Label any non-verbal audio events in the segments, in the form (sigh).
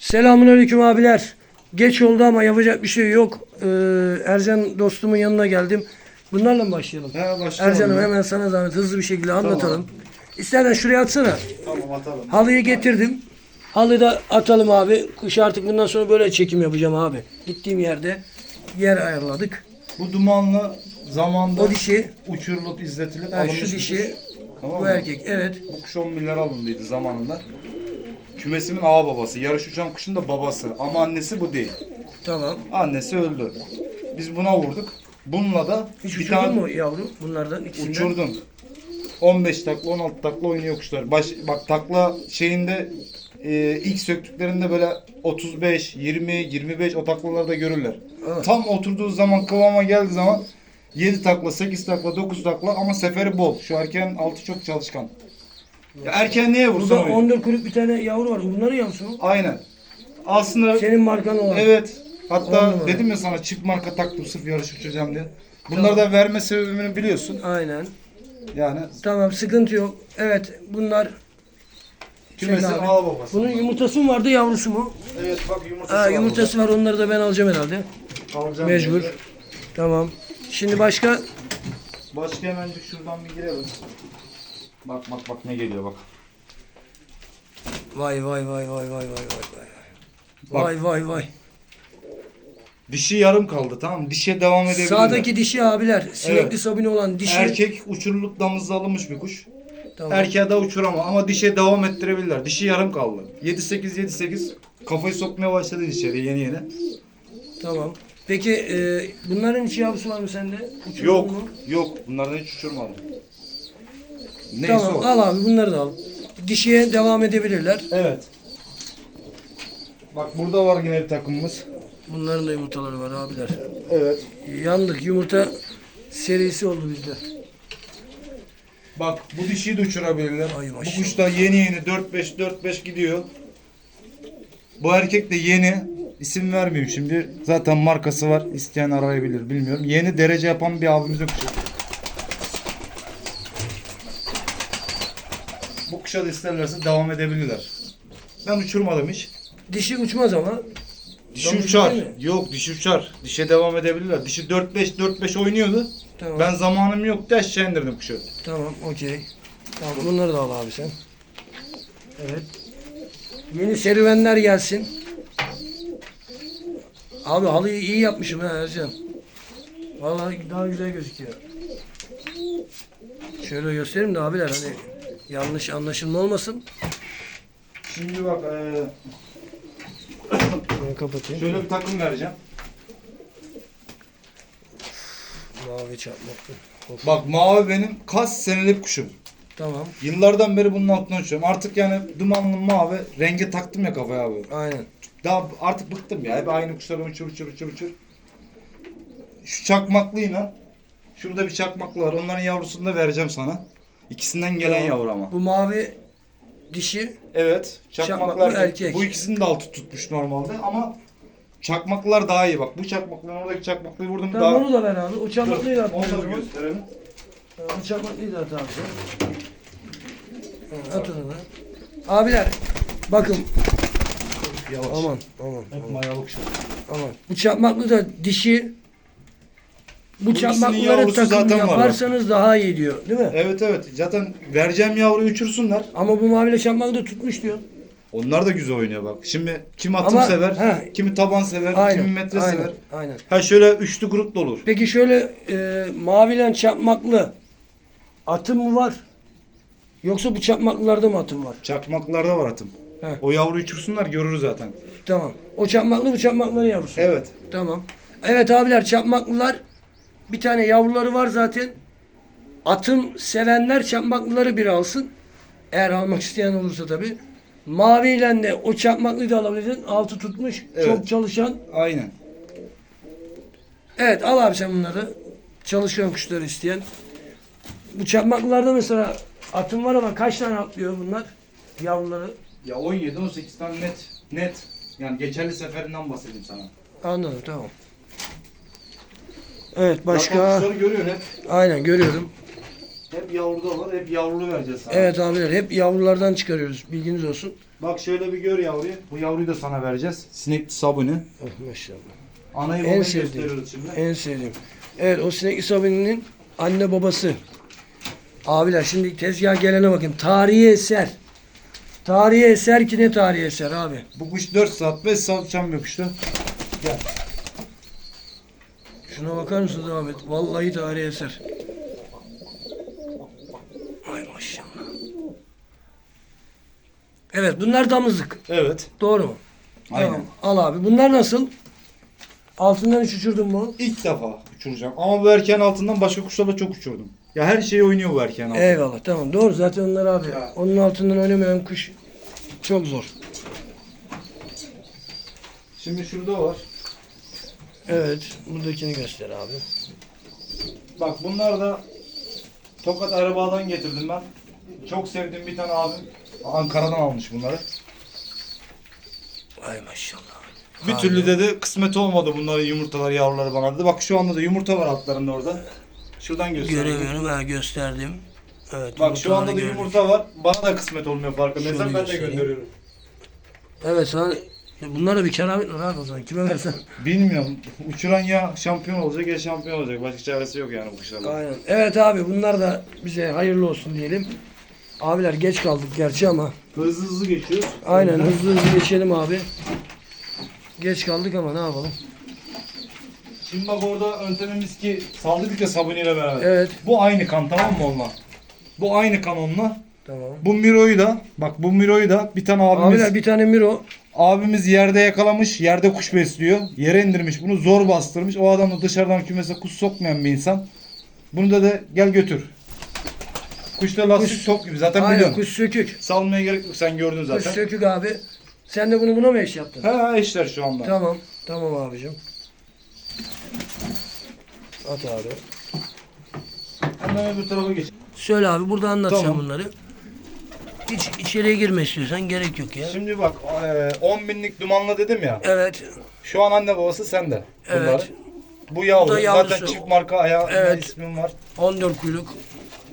Selamünaleyküm abiler. Geç oldu ama yapacak bir şey yok. Ee, Ercan dostumun yanına geldim. Bunlarla mı başlayalım? He başlayalım. Ercan'ım ya. hemen sana zahmet hızlı bir şekilde anlatalım. İstersen şuraya atsana. Tamam atalım. Halıyı getirdim. Halıyı da atalım abi. Kış artık bundan sonra böyle çekim yapacağım abi. Gittiğim yerde yer ayarladık. Bu dumanlı zamanda O dişi, uçurulup izletilip ha, alınmış şu bir dişi. Tamam bu mı? erkek. Evet. Bu kuş 10 milyar alındıydı zamanında. Kümesimin ağa babası. Yarış uçan kuşun da babası. Ama annesi bu değil. Tamam. Annesi öldü. Biz buna vurduk. Bununla da Hiç bir uçurdun tane mu yavrum bunlardan ikisinden? uçurdum. 15 takla 16 takla oynuyor kuşlar. Baş, bak takla şeyinde e, ilk söktüklerinde böyle 35, 20, 25 o taklalarda görürler. Evet. Tam oturduğu zaman kıvama geldiği zaman 7 takla, 8 takla, 9 takla ama seferi bol. Şu erken altı çok çalışkan. Ya erken neye vursun Burada oyun? 14 kuyruk bir tane yavru var. Bunları mu? Aynen. Aslında Senin markan olan. evet. Hatta dedim ya sana çift marka taktım sırf yarış uçacağım diye. Bunları da verme sebebini biliyorsun. Aynen. Yani Tamam sıkıntı yok. Evet bunlar kümesin Senin abi. ağ babası. bunun yumurtası mı vardı yavrusu mu? Evet bak yumurtası Ha var yumurtası var onları da ben alacağım herhalde. burada. Alacağım Mecbur. yani. Tamam. Şimdi başka Başka hemencik şuradan bir girelim. Bak bak bak ne geliyor bak. Vay vay vay vay vay vay vay vay. Vay vay vay. Dişi yarım kaldı tamam. Dişe devam edebilirler. Sağdaki dişi abiler. Sinekli Evet. sabine olan dişi. Erkek uçurulup damızlı alınmış bir kuş. Tamam. Erkeğe de uçuramam ama dişe devam ettirebilirler. Dişi yarım kaldı. 7-8-7-8 kafayı sokmaya başladı dişeri yeni yeni. Tamam. Peki e, bunların hiç yavrusu var mı sende? Uçuruyor Yok mu? yok bunlardan hiç uçurmadım. Neyse Tamam o. al abi bunları da al. Dişiye devam edebilirler. Evet. Bak burada var yine bir takımımız. Bunların da yumurtaları var abiler. Evet. Yandık yumurta serisi oldu bizde. Bak bu dişiyi de uçurabilirler. Ay bu kuş da yeni yeni 4-5 4-5 gidiyor. Bu erkek de yeni. İsim vermeyeyim şimdi. Zaten markası var. İsteyen arayabilir bilmiyorum. Yeni derece yapan bir abimize kuşu. Kuşa da isterlerse devam edebilirler. Ben uçurmadım hiç. Dişi uçmaz ama. Dişi Damızlık uçar. değil mi? Yok dişi uçar. Dişe devam edebilirler. Dişi 4-5 4-5 oynuyordu. Tamam. Ben zamanım yoktu aşağı indirdim kuşu. Tamam okey. Tamam bunları da al abi sen. Evet. Yeni serüvenler gelsin. Abi halıyı iyi yapmışım ha Ercan. Vallahi daha güzel gözüküyor. Şöyle göstereyim de abiler hani yanlış anlaşılma olmasın. Şimdi bak eee (coughs) Ben kapatayım. Şöyle bir takım vereceğim. Mavi çarpmaklı. Hop. Bak mavi benim kaç senelik kuşum. Tamam. Yıllardan beri bunun altına uçuyorum. Artık yani dumanlı mavi renge taktım ya kafaya abi. Aynen. Daha artık bıktım ya. Hep aynı kuşları uçur uçur uçur uçur. Şu çakmaklıyla şurada bir çakmaklı var. Onların yavrusunu da vereceğim sana. İkisinden gelen yavru ama. Bu mavi dişi Evet. Çakmaklı Çakmaklar erkek. Bu ikisini de altı tutmuş normalde ama çakmaklar daha iyi bak. Bu çakmaklar oradaki çakmaklıyı vurdum Tamam daha. onu da ver abi. O çarpmaklıyı da at. Onu o da zaman. gösterelim. O çarpmaklıyı da at abi. Ha, At onu da. Abiler bakın Yavaş. aman aman Hep mayalık şey. aman. Bu çarpmaklı da dişi bu, yavrusu takım zaten var yaparsanız daha iyi diyor. Değil mi? Evet evet. Zaten vereceğim yavruyu uçursunlar. Ama bu maviyle çarpmaklı da tutmuş diyor. Onlar da güzel oynuyor bak. Şimdi kim atım Ama- sever, he. kimi taban sever, Aynen. kimi metre aynen, sever. Aynen. Ha şöyle üçlü grup da olur. Peki şöyle e, maviyle çarpmaklı atım mı var? Yoksa bu çarpmaklılarda mı atım var? Çakmaklarda var atım. He. O yavruyu uçursunlar görür zaten. Tamam. O çarpmaklı bu çarpmaklıların yavrusu. Evet. Tamam. Evet abiler çapmaklılar bir tane yavruları var zaten. Atım sevenler çapmaklıları bir alsın. Eğer almak isteyen olursa tabi. Maviyle de o çapmaklıyı da alabilirsin. Altı tutmuş. Evet. Çok çalışan. Aynen. Evet al abi sen bunları. Çalışkan kuşları isteyen. Bu çapmaklılarda mesela atım var ama kaç tane atlıyor bunlar? Yavruları. Ya 17 18 tane net net. Yani geçerli seferinden bahsedeyim sana. Anladım tamam. Evet başka. kuşları görüyorsun hep. Aynen görüyorum. Hep yavruda var. Hep yavrulu vereceğiz sana. Evet abiler hep yavrulardan çıkarıyoruz. Bilginiz olsun. Bak şöyle bir gör yavruyu. Bu yavruyu da sana vereceğiz. Sinekli sabuni. Oh maşallah. Anayı En sevdiğim. şimdi. En sevdiğim. Evet o sinek isabinin anne babası. Abiler şimdi tezgah gelene bakın. Tarihi eser. Tarihi eser ki ne tarihi eser abi. Bu kuş 4 saat 5 saat uçan bir kuştu. Gel. Şuna bakar mısınız Ahmet? Vallahi tarihi eser. Ay maşallah. Evet bunlar damızlık. Evet. Doğru mu? Aynen. Tamam. Al abi. Bunlar nasıl? Altından hiç uçurdun mu? İlk defa uçuracağım. Ama bu erkeğin altından başka kuşlarla çok uçurdum. Ya her şey oynuyor bu erkeğin altında. Eyvallah tamam. Doğru zaten onlar abi. Ya. Onun altından oynamayan kuş çok zor. Şimdi şurada var. Evet. Buradakini göster abi. Bak bunlar da Tokat Arabağ'dan getirdim ben. Çok sevdiğim bir tane abim Ankara'dan almış bunları. Ay maşallah. Bir Abi. türlü dedi kısmet olmadı bunların yumurtaları yavruları bana dedi. Bak şu anda da yumurta var altlarında orada. Şuradan göstereyim. Göremiyorum ben gösterdim. Evet. Bak şu anda da yumurta var. Bana da kısmet olmuyor farkındaysan ben de gönderiyorum. Evet sana bunlar da bir keramet var abi o zaman. Kime versen. Bilmiyorum. Uçuran ya şampiyon olacak ya şampiyon olacak. Başka çaresi yok yani bu kuşlarla. Aynen. Evet abi bunlar da bize hayırlı olsun diyelim. Abiler geç kaldık gerçi ama. Hızlı hızlı geçiyoruz. Aynen hızlı hızlı geçelim abi. Geç kaldık ama ne yapalım. Şimdi bak orada öntemimiz ki saldık ya sabuniyle beraber. Evet. Bu aynı kan tamam mı onunla? Bu aynı kan onunla. Tamam. Bu Miro'yu da bak bu Miro'yu da bir tane abimiz Abiler bir tane Miro. Abimiz yerde yakalamış. Yerde kuş besliyor. Yere indirmiş bunu zor bastırmış. O adam da dışarıdan kümese kuş sokmayan bir insan. Bunu da de gel götür. Kuşta lastik top gibi zaten Aynen biliyorsun. kuş sökük. Salmaya gerek yok sen gördün Kuş zaten. sökük abi. Sen de bunu buna mı eş yaptın? He eşler şu anda. Tamam. Tamam abicim. At abi. Hemen öbür tarafa geç. Söyle abi burada anlatacağım Tamam. bunları. Hiç içeriye girme istiyorsan gerek yok ya. Şimdi bak eee, 10 binlik dumanla dedim ya. Evet. Şu an anne babası sende. Evet. Bu yavru. Bu da yavrusu. Zaten çift marka ayağı Evet. ismim var. 14 kuyruk.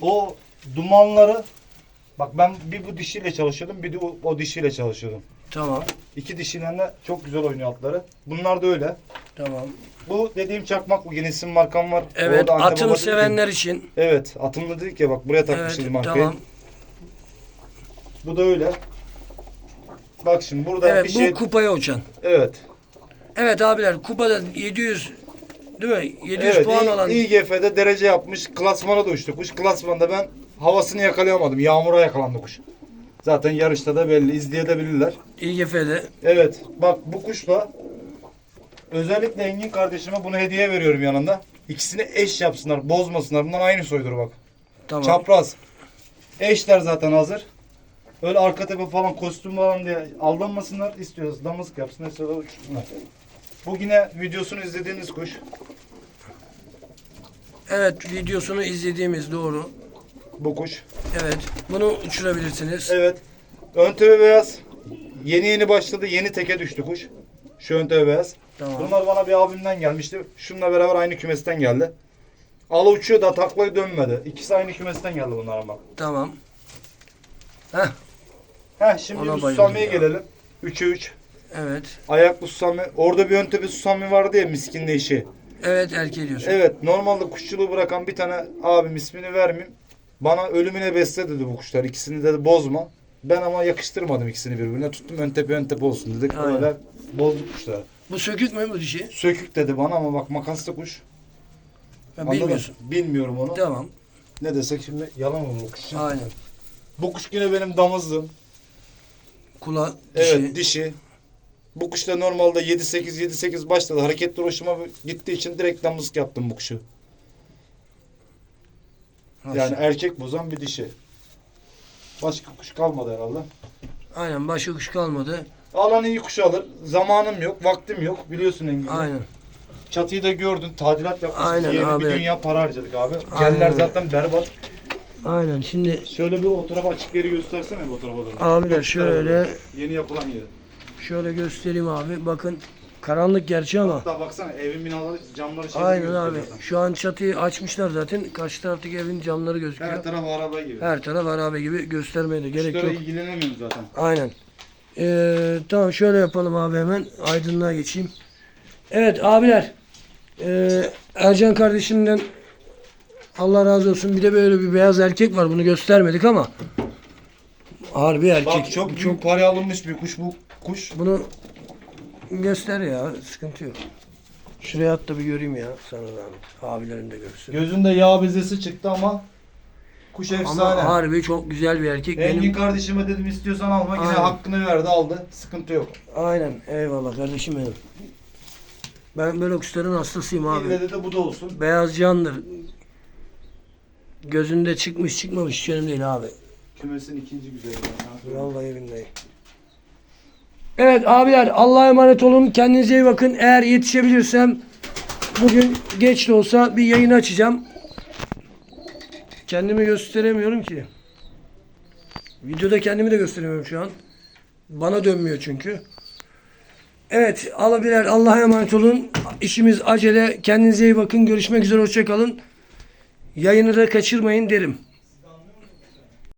O dumanları bak ben bir bu dişiyle çalışıyordum bir de o, o dişiyle çalışıyordum. Tamam. İki dişiyle de çok güzel oynuyor altları. Bunlar da öyle. Tamam. Bu dediğim çakmak bu yine isim markam var. Evet. Atım sevenler için. Evet atımlı dedik ya bak buraya Evet. takmışız markayı. Tamam. Bu da öyle. Bak şimdi burada Evet bir bu şey... kupaya uçan. Evet. Evet abiler kupada 700 değil mi? 700 Evet, puan İ- alan. İGF'de derece yapmış. Klasmana da uçtu kuş. Klasmanda ben havasını yakalayamadım. Yağmura yakalandı kuş. Zaten yarışta da belli. izleyebilirler. İGF'de. Evet. Bak bu kuşla özellikle Engin kardeşime bunu hediye veriyorum yanında. İkisini eş yapsınlar. Bozmasınlar. Bunlar aynı soydur bak. Tamam. Çapraz. Eşler zaten hazır. Öyle arka tepe falan kostüm falan diye aldanmasınlar. İstiyoruz damızlık yapsın. Sonra uçsunlar. Bu yine videosunu izlediğiniz kuş. Evet videosunu izlediğimiz doğru. Bu kuş. Evet. Bunu uçurabilirsiniz. Evet. Ön tepe beyaz. Yeni yeni başladı. Yeni teke düştü kuş. Şu ön tepe beyaz. Tamam. Bunlar bana bir abimden gelmişti. Şununla beraber aynı kümesten geldi. Ala uçuyor da taklayı dönmedi. İkisi aynı kümesten geldi bunlar ama. Tamam. Heh. Heh şimdi Ona bayıldım Susami'ye ya. gelelim. 3'e 3. Evet. Ayaklı Susami. Orada bir ön tepe Susami vardı ya miskinle işi. Evet erkeği diyorsun. Evet normalde kuşçuluğu bırakan bir tane abim ismini vermeyeyim. Bana ölümüne besle dedi bu kuşlar. İkisini dedi bozma. Ben ama yakıştırmadım ikisini birbirine. Tuttum ön tepe ön tepe olsun dedik. Aynen. Öyle bozduk kuşları. Bu sökük mü bu dişi? Sökük dedi bana ama bak makaslı kuş. Ha, Anladın? bilmiyorsun. Bilmiyorum onu. Tamam. Ne desek şimdi yalan olur bu kuş. Aynen. Bu kuş yine benim damızlığım. Kula dişi. Evet dişi. Bu kuş da normalde 7-8 7-8 başladı. Hareketli hoşuma gittiği için direkt damızlık yaptım bu kuşu. Yani erkek bozan bir dişi. Başka kuş kalmadı herhalde. Aynen başka kuş kalmadı. Alan iyi kuş alır. Zamanım yok, vaktim yok. Biliyorsun Engin. Aynen. Çatıyı da gördün. Tadilat yapmıştık. Aynen Yeni abi. bir dünya para harcadık abi. Aynen Geller zaten berbat. Aynen. Şimdi Şöyle bir o tarafa açık yeri göstersene bu tarafa doğru. abiler şöyle Yeni yapılan yeri. şöyle göstereyim abi. Bakın Karanlık gerçi ama. Hatta baksana evin binaları camları şey Aynen abi. Şu an çatıyı açmışlar zaten. Karşı taraftaki evin camları gözüküyor. Her taraf araba gibi. Her taraf harabe gibi göstermeye de gerek Kuşlara yok. ilgilenemiyoruz zaten. Aynen. Ee, tamam şöyle yapalım abi hemen. Aydınlığa geçeyim. Evet abiler. Ee, Ercan kardeşimden Allah razı olsun. Bir de böyle bir beyaz erkek var. Bunu göstermedik ama. Harbi erkek. Bak çok büyük paraya alınmış bir kuş bu kuş. Bunu göster ya. Sıkıntı yok. Şuraya at da bir göreyim ya. Sana zahmet. Abilerim de görsün. Gözünde yağ bezesi çıktı ama kuş efsane. Ama harbi çok güzel bir erkek. Engin Benim kardeşime dedim istiyorsan alma yine Aynen. hakkını verdi aldı. Sıkıntı yok. Aynen. Eyvallah kardeşim benim. Ben böyle kuşların hastasıyım abi. İlle de bu da olsun. Beyaz candır. Gözünde çıkmış çıkmamış hiç önemli değil abi. Kümesin ikinci güzeli. Vallahi billahi. Evet abiler Allah'a emanet olun. Kendinize iyi bakın. Eğer yetişebilirsem bugün geç de olsa bir yayın açacağım. Kendimi gösteremiyorum ki. Videoda kendimi de gösteremiyorum şu an. Bana dönmüyor çünkü. Evet abiler Allah'a emanet olun. İşimiz acele. Kendinize iyi bakın. Görüşmek üzere. Hoşçakalın. Yayını da kaçırmayın derim.